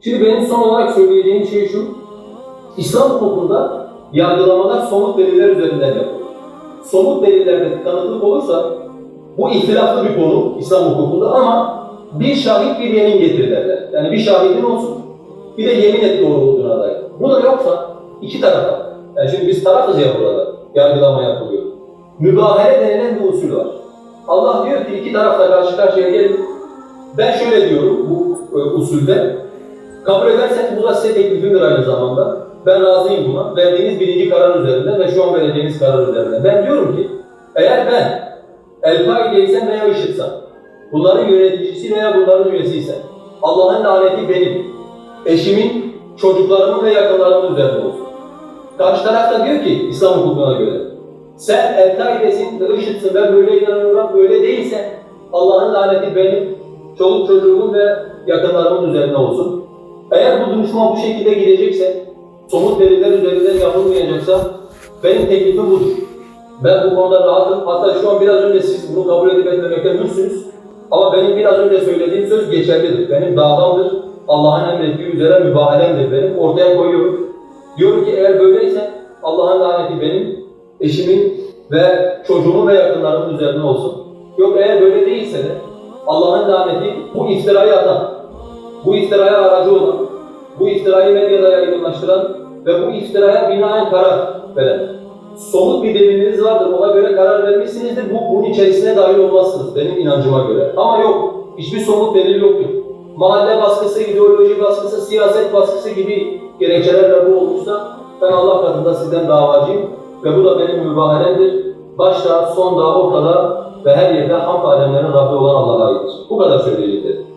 Şimdi benim son olarak söyleyeceğim şey şu. İslam hukukunda yargılamalar somut deliller üzerinden yapılır. Somut delillerde kanıtlık olursa bu ihtilaflı bir konu İslam hukukunda ama bir şahit bir yemin getirirler. Yani bir şahidin olsun bir de yemin et doğru olduğuna dair. Bu da yoksa iki tarafa. Yani şimdi biz tarafız ya burada. Yargılama yapılıyor. Mübahele denilen bir usul var. Allah diyor ki iki tarafla karşı karşıya gelin. Ben şöyle diyorum bu e, usulde. Kabul ederseniz bu da size teklifimdir aynı zamanda. Ben razıyım buna. Verdiğiniz birinci karar üzerinden ve şu an vereceğiniz karar üzerinden. Ben diyorum ki eğer ben El-Kaide'ysem veya IŞİD'sem, bunların yöneticisi veya bunların üyesiysem, Allah'ın laneti benim, eşimin, çocuklarımın ve yakınlarımın üzerine olsun. Karşı taraf da diyor ki İslam hukukuna göre, sen El-Kaide'sin IŞİD'sin ben böyle inanıyorum, böyle değilse Allah'ın laneti benim, çoluk çocuğumun ve yakınlarımın üzerine olsun. Eğer bu duruşma bu şekilde gidecekse, somut deliller üzerinden yapılmayacaksa benim teklifim budur. Ben bu konuda rahatım. Hatta şu an biraz önce siz bunu kabul edip etmemekte mülksünüz. Ama benim biraz önce söylediğim söz geçerlidir. Benim davamdır. Allah'ın emrettiği üzere mübahalemdir benim. Ortaya koyuyorum. Diyorum ki eğer böyleyse Allah'ın laneti benim, eşimin ve çocuğumun ve yakınlarımın üzerine olsun. Yok eğer böyle değilse de Allah'ın laneti bu iftirayı atan, bu iftiraya aracı olan, bu iftirayı medyada yaygınlaştıran ve bu iftiraya binaen karar veren. Somut bir deliliniz vardır, ona göre karar vermişsinizdir. Bu bunun içerisine dahil olmazsınız benim inancıma göre. Ama yok, hiçbir somut delil yoktur. Mahalle baskısı, ideoloji baskısı, siyaset baskısı gibi gerekçelerle bu olmuşsa ben Allah katında sizden davacıyım ve bu da benim mübahalemdir. Başta, sonda, ortada ve her yerde hamd alemlerin Rabbi olan Allah'a aittir. Bu kadar söyleyeceklerim.